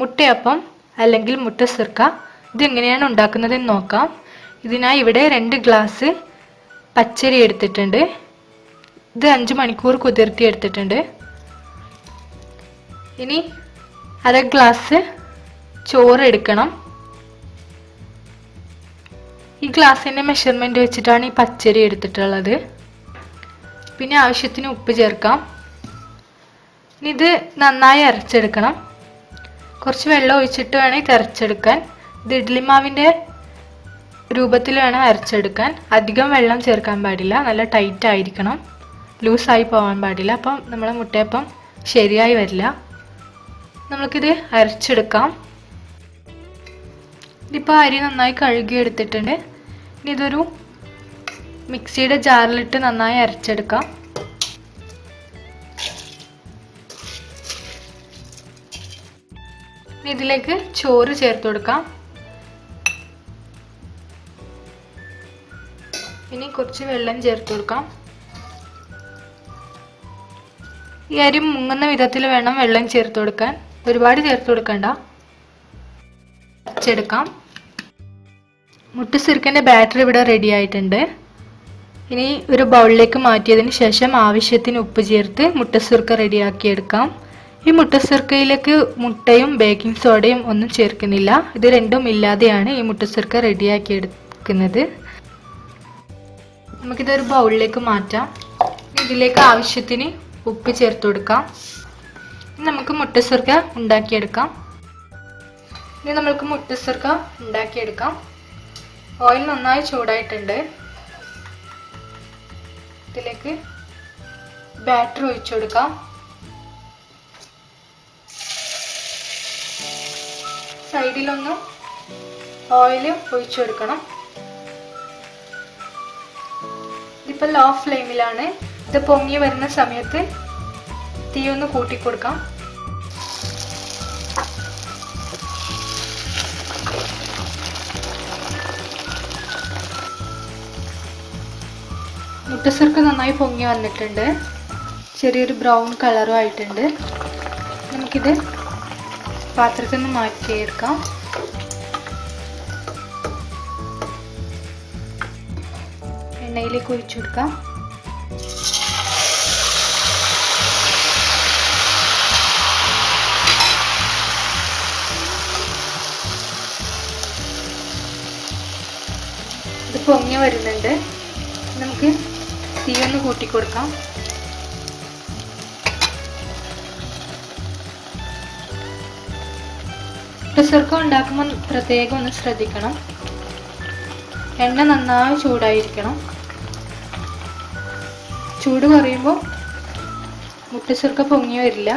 മുട്ടയപ്പം അല്ലെങ്കിൽ മുട്ട സിർക്ക ഇതെങ്ങനെയാണ് ഉണ്ടാക്കുന്നതെന്ന് നോക്കാം. ഇതിനായി ഇവിടെ രണ്ട് ഗ്ലാസ് പച്ചരി എടുത്തിട്ടുണ്ട്. ഇത് അഞ്ച് മണിക്കൂർ കുതിർത്തി എടുത്തിട്ടുണ്ട്. ഇനി അര ഗ്ലാസ് ചോറ് എടുക്കണം. ഈ ഗ്ലാസിന്റെ മെഷർമെന്റ് വെച്ചിട്ടാണ് ഈ പച്ചരി എടുത്തിട്ടുള്ളത്. പിന്നെ ആവശ്യത്തിന് ഉപ്പ് ചേർക്കാം. ഇനി ഇത് നന്നായി അരച്ചെടുക്കണം. കുറച്ച് വെള്ളം ഒഴിച്ചിട്ട് വേണം ഇത് അരച്ചെടുക്കാൻ. ഇത് ഇഡ്ലിമാവിന്റെ രൂപത്തിൽ വേണം അരച്ചെടുക്കാൻ. അധികം വെള്ളം ചേർക്കാൻ പാടില്ല. നല്ല ടൈറ്റ് ആയിരിക്കണം. ലൂസായി പോകാൻ പാടില്ല. അപ്പം നമ്മളെ മുട്ടയപ്പം ശരിയായി വരില്ല. നമുക്കിത് അരച്ചെടുക്കാം. ഇതിപ്പോൾ അരി നന്നായി കഴുകി എടുത്തിട്ടുണ്ട് ഇനി ഇതൊരു മിക്സിയുടെ ജാറിലിട്ട് നന്നായി അരച്ചെടുക്കാം. ഇതിലേക്ക് ചോറ് ചേർത്ത് കൊടുക്കാം. ഇനി കുറച്ച് വെള്ളം ചേർത്ത് കൊടുക്കാം. ഈ അരി മുങ്ങുന്ന വിധത്തിൽ വേണം വെള്ളം ചേർത്ത് കൊടുക്കാൻ. ഒരുപാട് ചേർത്ത് കൊടുക്കണ്ട. ടുക്കാം മുട്ട സിർക്കന്റെ ബാറ്റർ ഇവിടെ റെഡി ആയിട്ടുണ്ട്. ഇനി ഒരു ബൗളിലേക്ക് മാറ്റിയതിന് ശേഷം ആവശ്യത്തിന് ഉപ്പ് ചേർത്ത് മുട്ട റെഡിയാക്കി എടുക്കാം. ഈ മുട്ട സിർക്കയിലേക്ക് മുട്ടയും ബേക്കിംഗ് സോഡയും ഒന്നും ചേർക്കുന്നില്ല. ഇത് രണ്ടും ഇല്ലാതെയാണ് ഈ മുട്ട സിർക്ക റെഡിയാക്കി എടുക്കുന്നത് നമുക്കിതൊരു ബൗളിലേക്ക് മാറ്റാം. ഇതിലേക്ക് ആവശ്യത്തിന് ഉപ്പ് ചേർത്ത് കൊടുക്കാം. നമുക്ക് മുട്ട സിർക്ക ഉണ്ടാക്കിയെടുക്കാം. ഇനി നമ്മൾക്ക് മുട്ട സിർക്ക ഉണ്ടാക്കിയെടുക്കാം. ഓയിൽ നന്നായി ചൂടായിട്ടുണ്ട്. ഇതിലേക്ക് ബാറ്റർ ഒഴിച്ചു കൊടുക്കാം. സൈഡിലൊന്നും ഓയിൽ ഒഴിച്ചു കൊടുക്കണം ഇതിപ്പോൾ ലോ ഫ്ലെയിമിലാണ് ഇത് പൊങ്ങി വരുന്ന സമയത്ത് തീ ഒന്ന് കൂട്ടി കൊടുക്കാം മുട്ടസുർക്ക് നന്നായി പൊങ്ങി വന്നിട്ടുണ്ട്. ചെറിയൊരു ബ്രൗൺ കളറും ആയിട്ടുണ്ട്. നമുക്കിത് പാത്രത്തിൽ നിന്ന് മാറ്റിയെടുക്കാം. എണ്ണയിലേക്ക് ഒഴിച്ചു കൊടുക്കാം. ഇത് പൊങ്ങി വരുന്നുണ്ട്. നമുക്ക് തീ ഒന്ന് കൂട്ടി കൊടുക്കാം പെസർക്ക ഉണ്ടാക്കുമ്പോൾ പ്രത്യേകം ഒന്ന് ശ്രദ്ധിക്കണം. എണ്ണ നന്നായി ചൂടായിരിക്കണം. ചൂട് കുറയുമ്പോൾ മുട്ടച്ചെറുക്ക പൊങ്ങി വരില്ല.